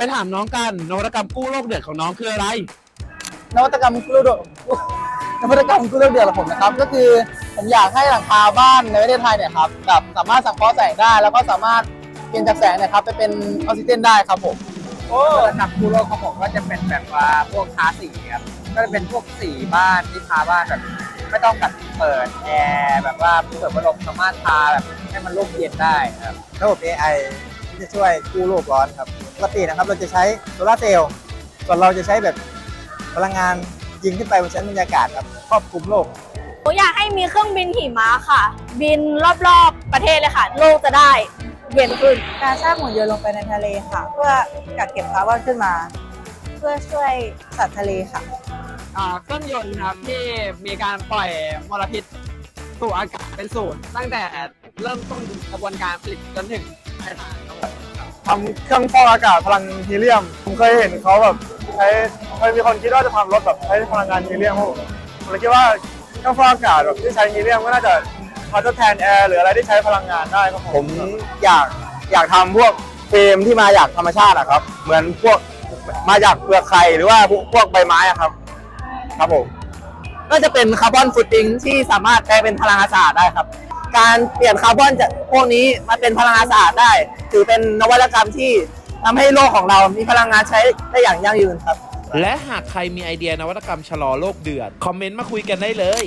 ไปถามน้องกันนวัตกรรมกู้โลกเดือดของน้องคืออะไร นวัตกรรมกู้โลกเดือดนวัตกรรมกู้โลกเดือดของผมนะครับ ก็คือผมอยากให้หลังคาบ้านในประเทศไทยเนี่ยครับแบบสามารถสังเคราะห์แสงได้ แล้วก็สามารถเปลี่ยนจากแสงเนะครับไปเป็นออกซิเจนได้ครับผมโอ้ระดับคูโลกของผมก็จะเป็นแบบว่าพวกทาสีครับก็จะเป็นพวกสีบ้านที่ทาบ้านแบบไม่ต้องแบบเปิดแอร์แบบว่าเปิดพัดลมสามารถทาแบบให้มันร่มเย็นได้ครับระบบ AI ที่จะช่วยกู้โลกร้อนครับ ปกตินะครับเราจะใช้โซลาร์เซลล์ส่วนเราจะใช้แบบพลังงานยิงขึ้นไปบนชั้นบรรยากาศครับครอบคลุมโลกหนูอยากให้มีเครื่องบินหิมะค่ะ บินรอบๆประเทศเลยค่ะ โลกจะได้เย็นขึ้นการสร้างหุ่นยนต์ลงไปในทะเลค่ะ เพื่อกักเก็บคาร์บอนขึ้นมา เพื่อช่วยสัตว์ทะเลค่ะอ่าเครื่องยนต์ครับที่มีการปล่อยมลพิษสู่อากาศเป็นศูนย์ตั้งแต่เริ่มต้นกระบวนการผลิตจนถึงปลายทางครับ ทำเครื่องฟอกอากาศพลังฮีเลียม ผมเคยเห็นเขาแบบใช้เคยมีคนคิดว่าจะทำรถแบบใช้พลังงานฮีเลียมผมผมเลยคิดว่าเครื่องฟอกอากาศแบบที่ใช้ฮีเลียมก็น่าจะพอทดแทนแอร์หรืออะไรที่ใช้พลังงานได้ครับผมผมอยากอยากทำพวกเฟรมที่มาจากธรรมชาติอะครับ เหมือนพวกมาจากเปลือกไข่หรือว่าพวกพวกใบไม้อะครับ ครับผมก็จะเป็นคาร์บอนฟุตติ้งที่สามารถแปลเป็นพลังงานสะอาดได้ครับ การเปลี่ยนคาร์บอนจากพวกนี้มาเป็นพลังงานสะอาดได้ ถือเป็นนวัตกรรมที่ทำให้โลกของเรามีพลังงานใช้ได้อย่างยั่งยืนครับ และหากใครมีไอเดียนวัตกรรมชะลอโลกเดือด คอมเมนต์มาคุยกันได้เลย